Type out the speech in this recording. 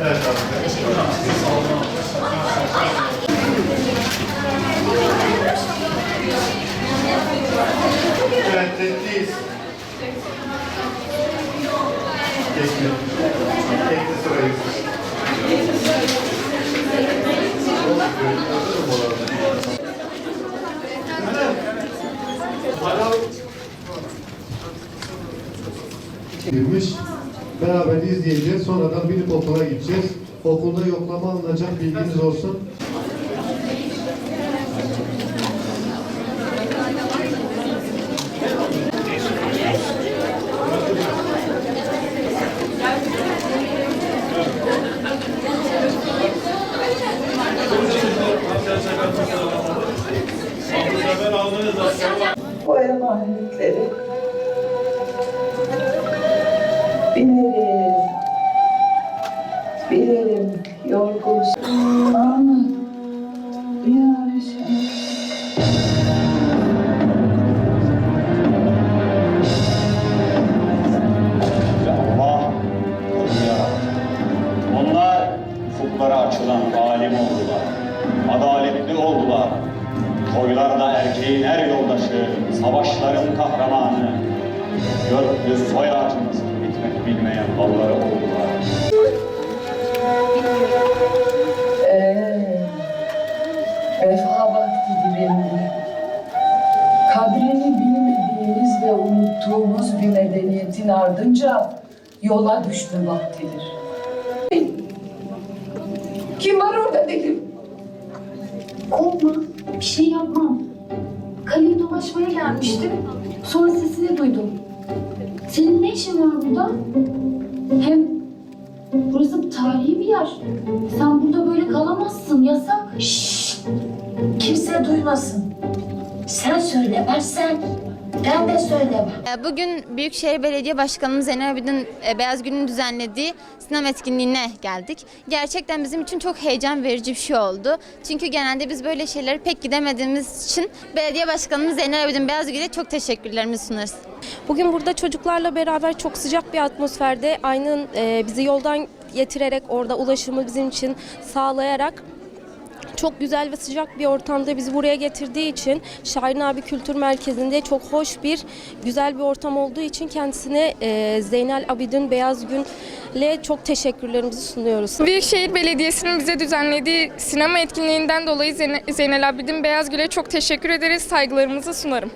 Evet abi. Evet, tekliyiz. Tekli. Tekli sırayız. girmiş. Beraber izleyeceğiz. Sonradan bilip okula gideceğiz. Okulda yoklama alınacak bilginiz olsun. bu emanetleri bilelim, bilelim yorgun. Anı, yarattı. Onlar ufuklara açılan alim oldular. Adaletli oldular. Toylarda erkeğin er yoldaşı, savaşların kahramanı. Göklü soy ağacımızın bitmek bilmeyen balları oldular. Bir medeniyetin ardınca yola düşme vaktidir. Kim var orada dedim. Korkma, bir şey yapmam. Kaleyi dolaşmaya gelmiştim. Sonra sesini duydum. Senin ne işin var burada? Hem burası tarihi bir yer. Sen burada böyle kalamazsın, yasak. Şşş! Kimse duymasın. Sen söylemezsen ben de söylemem. E, Bugün Büyükşehir Belediye Başkanımız Zeynep Abidin e, Beyaz Gün'ün düzenlediği sinema etkinliğine geldik. Gerçekten bizim için çok heyecan verici bir şey oldu. Çünkü genelde biz böyle şeylere pek gidemediğimiz için Belediye Başkanımız Zeynep Abidin Beyaz Gün'e çok teşekkürlerimizi sunarız. Bugün burada çocuklarla beraber çok sıcak bir atmosferde aynen e, bizi yoldan getirerek orada ulaşımı bizim için sağlayarak çok güzel ve sıcak bir ortamda bizi buraya getirdiği için Şahin abi Kültür Merkezi'nde çok hoş bir güzel bir ortam olduğu için kendisine e, Zeynel Abidin Beyaz Gün'le çok teşekkürlerimizi sunuyoruz. Büyükşehir Belediyesi'nin bize düzenlediği sinema etkinliğinden dolayı Zeyne- Zeynel Abidin Beyazgül'e çok teşekkür ederiz. Saygılarımızı sunarım.